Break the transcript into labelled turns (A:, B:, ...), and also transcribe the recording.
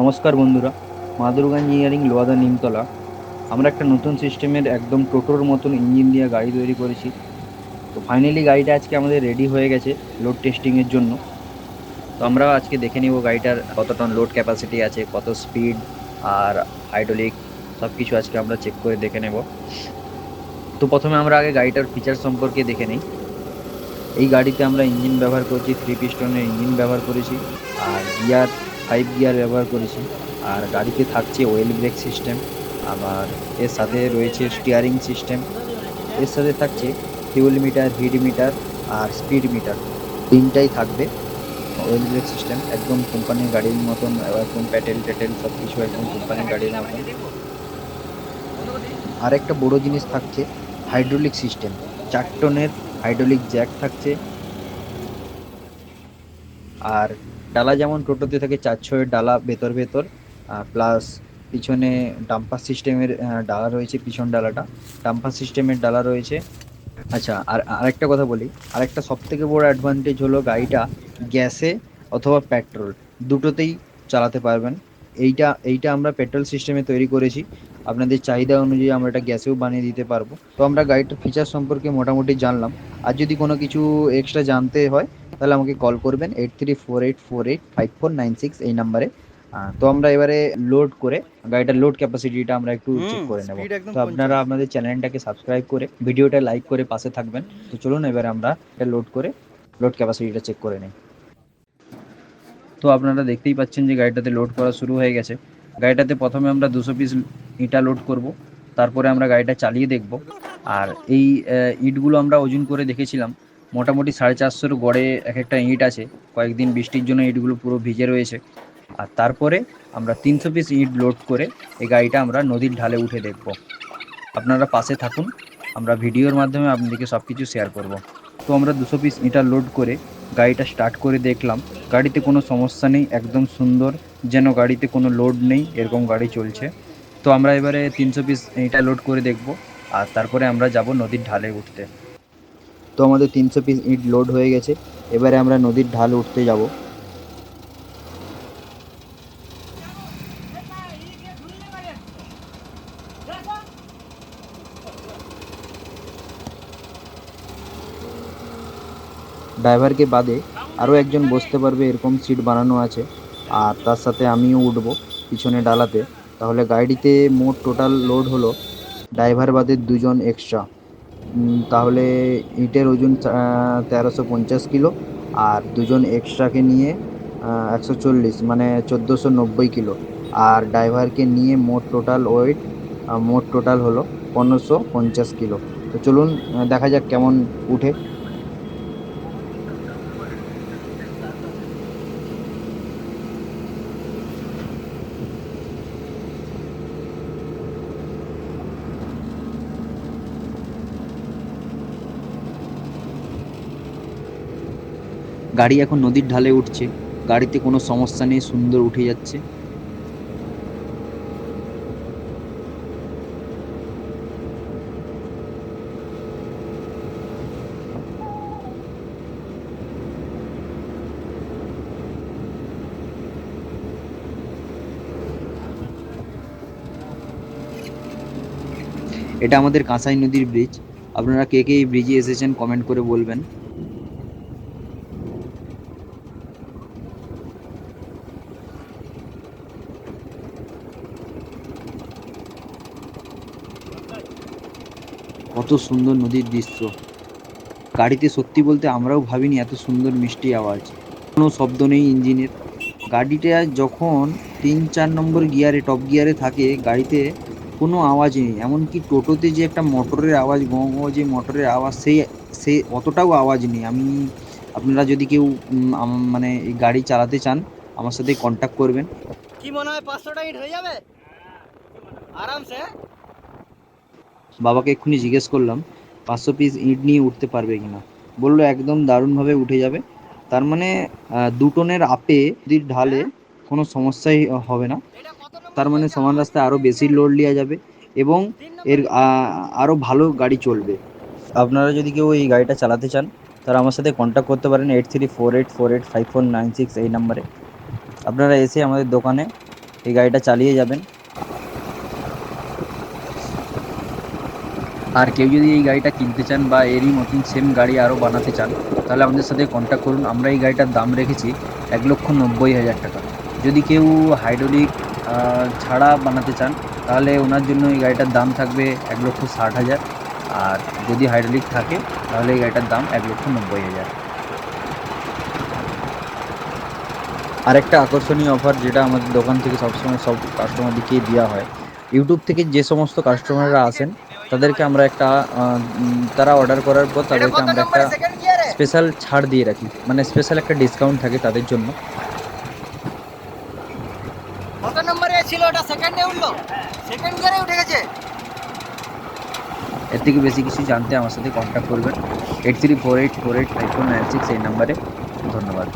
A: নমস্কার বন্ধুরা, মা দুর্গা ইঞ্জিনিয়ারিং লোয়াদা নিমতলা। আমরা একটা নতুন সিস্টেমের একদম টোটোর মতন ইঞ্জিন দিয়ে গাড়ি তৈরি করেছি। তো ফাইনালি গাড়িটা আজকে আমাদের রেডি হয়ে গেছে লোড টেস্টিংয়ের জন্য। তো আমরা আজকে দেখে নেব গাড়িটার কত টন লোড ক্যাপাসিটি আছে, কত স্পিড আর হাইড্রোলিক সব কিছু আজকে আমরা চেক করে দেখে নেব। তো প্রথমে আমরা আগে গাড়িটার ফিচার সম্পর্কে দেখে নিই। এই গাড়িতে আমরা ইঞ্জিন ব্যবহার করছি থ্রি পিস্টনের ইঞ্জিন ব্যবহার করেছি। আর গিয়ার ফাইভ গিয়ার ব্যবহার করেছি। আর গাড়িতে থাকছে ওয়েল ব্রেক সিস্টেম আবার এর সাথে রয়েছে স্টিয়ারিং সিস্টেম এর সাথে থাকছে ফিউল মিটার হিট মিটার আর স্পিড মিটার তিনটাই থাকবে ওয়েল ব্রেক সিস্টেম একদম কোম্পানির গাড়ির মতন, একদম প্যাটেল ট্যাটেল সব কিছু একদম কোম্পানির গাড়ির মতন। আর একটা বড় জিনিস থাকছে হাইড্রোলিক সিস্টেম চার টনের হাইড্রোলিক জ্যাক থাকছে আর ডালা যেমন টোটোতে থাকে চার ছয়ের ডালা ভেতর ভেতর প্লাস পিছনে ডাম্পার সিস্টেমের ডালা রয়েছে পিছন ডালাটা। ডাম্পার সিস্টেমের ডালা রয়েছে। আচ্ছা আর আরেকটা কথা বলি। আরেকটা সব থেকে বড় অ্যাডভান্টেজ হলো গাড়িটা গ্যাসে অথবা পেট্রোল দুটোতেই চালাতে পারবেন। এইটা এইটা আমরা পেট্রোল সিস্টেমে তৈরি করেছি। আপনাদের চাহিদা অনুযায়ী আমরা এটা গ্যাসেও বানিয়ে দিতে পারব। তো আমরা গাড়িটার ফিচার সম্পর্কে মোটামুটি জানলাম। আর যদি কোনো কিছু এক্সট্রা জানতে হয় তাহলে আমাকে কল করবেন eight three four eight four eight five four nine six এই নাম্বারে তো আমরা এবারে লোড করে গাড়িটার লোড ক্যাপাসিটিটা আমরা একটু চেক করে নেব। তো আপনারা আপনাদের চ্যানেলটাকে সাবস্ক্রাইব করে ভিডিওটা লাইক করে পাশে থাকবেন। তো চলুন এবারে আমরা এটা লোড করে লোড ক্যাপাসিটিটা চেক করে নিই। তো আপনারা দেখতেই পাচ্ছেন যে গাড়িটাতে লোড করা শুরু হয়ে গেছে। গাড়িটাতে প্রথমে আমরা দুশো পিস ইটা লোড করব তারপরে আমরা গাড়িটা চালিয়ে দেখব। আর এই ইটগুলো আমরা ওজন করে দেখেছিলাম। মোটামুটি সাড়ে চারশোর গড়ে এক একটা ইট আছে। কয়েকদিন বৃষ্টির জন্য ইটগুলো পুরো ভিজে রয়েছে। আর তারপরে আমরা তিনশো পিস ইট লোড করে এই গাড়িটা আমরা নদীর ঢালে উঠে দেখব। আপনারা পাশে থাকুন, আমরা ভিডিওর মাধ্যমে আপনাদেরকে সব কিছু শেয়ার করব। তো আমরা দুশো পিস ইটা লোড করে গাড়িটা স্টার্ট করে দেখলাম। গাড়িতে কোনো সমস্যা নেই, একদম সুন্দর। যেন গাড়িতে কোনো লোড নেই, এরকম গাড়ি চলছে। তো আমরা এবারে তিনশো পিস ইটা লোড করে দেখব। আর তারপরে আমরা যাব নদীর ঢালে উঠতে। তো আমাদের তিনশো পিস ইট লোড হয়ে গেছে। এবারে আমরা নদীর ঢাল উঠতে যাব। ড্রাইভারকে বাদে আরও একজন বসতে পারবে, এরকম সিট বানানো আছে। আর তার সাথে আমিও উঠবো পিছনে ডালাতে। তাহলে গাড়িতে মোট টোটাল লোড হলো, ড্রাইভার বাদে দুজন এক্সট্রা তাহলে ইটের ওজন তেরোশো পঞ্চাশ কিলো আর দুজন এক্সট্রাকে নিয়ে একশো চল্লিশ মানে চোদ্দোশো নব্বই কিলো। আর ড্রাইভারকে নিয়ে মোট টোটাল ওয়েট মোট টোটাল হলো পনেরোশো পঞ্চাশ কিলো। তো চলুন দেখা যাক কেমন উঠে। গাড়ি এখন নদীর ঢালে উঠছে। গাড়িতে কোনো সমস্যা নেই, সুন্দর উঠে যাচ্ছে। এটা আমাদের কাঁসাই নদীর ব্রিজ আপনারা কে কে এই ব্রিজে এসেছেন কমেন্ট করে বলবেন। কত সুন্দর নদীর দৃশ্য। গাড়িতে সত্যি বলতে আমরাও ভাবিনি এত সুন্দর মিষ্টি আওয়াজ। কোনো শব্দ নেই ইঞ্জিনের। গাড়িটা যখন তিন চার নম্বর গিয়ারে টপ গিয়ারে থাকে, গাড়িতে কোনো আওয়াজ নেই। এমনকি টোটোতে যে একটা মোটরের আওয়াজ, গঁ গঁ, যে মোটরের আওয়াজ, সেই সেই অতটাও আওয়াজ নেই। আমি, আপনারা যদি কেউ মানে গাড়ি চালাতে চান, আমার সাথে কন্ট্যাক্ট করবেন।
B: কি মনে হয় পাঁচশোটা ইট হয়ে যাবে? আরামসে
A: বাবাকে এক্ষুনি জিজ্ঞেস করলাম, পাঁচশো পিস ইট নিয়ে উঠতে পারবে কিনা? বলল, একদম দারুণভাবে উঠে যাবে। তার মানে দু টনের আপে নদীর ঢালে কোনো সমস্যাই হবে না। তার মানে সমান রাস্তায় আরও বেশি লোড নেওয়া যাবে এবং এর আরও ভালো গাড়ি চলবে। আপনারা যদি কেউ এই গাড়িটা চালাতে চান, তারা আমার সাথে কন্ট্যাক্ট করতে পারেন eight three four eight four eight five four nine six এই নাম্বারে আপনারা এসে আমাদের দোকানে এই গাড়িটা চালিয়ে যাবেন। আর কেউ যদি এই গাড়িটা কিনতে চান বা এরই মতন সেম গাড়ি আরও বানাতে চান, তাহলে আমাদের সাথে কন্ট্যাক্ট করুন। আমরা এই গাড়িটার দাম রেখেছি এক লক্ষ নব্বই হাজার টাকা। যদি কেউ হাইড্রোলিক ছাড়া বানাতে চান, তাহলে ওনার জন্য এই গাড়িটার দাম থাকবে এক লক্ষ ষাট হাজার। আর যদি হাইড্রোলিক থাকে, তাহলে এই গাড়িটার দাম এক লক্ষ নব্বই হাজার। আরেকটা আকর্ষণীয় অফার যেটা আমাদের দোকান থেকে সবসময় সব কাস্টমারদেরকে দেওয়া হয়। ইউটিউব থেকে যে সমস্ত কাস্টমাররা আসেন তাদেরকে আমরা একটা তারা অর্ডার করার পর তাদেরকে আমরা একটা স্পেশাল ছাড় দিয়ে রাখি। মানে স্পেশাল একটা ডিসকাউন্ট থাকে তাদের জন্য।
B: কত নম্বরে ছিল ওটা? সেকেন্ডে উঠল? সেকেন্ড গিয়ারে উঠে গেছে?
A: এর থেকে বেশি কিছু জানতে আমার সাথে কন্ট্যাক্ট করবেন। Eight three four eight four eight five four nine six এই নাম্বারে ধন্যবাদ।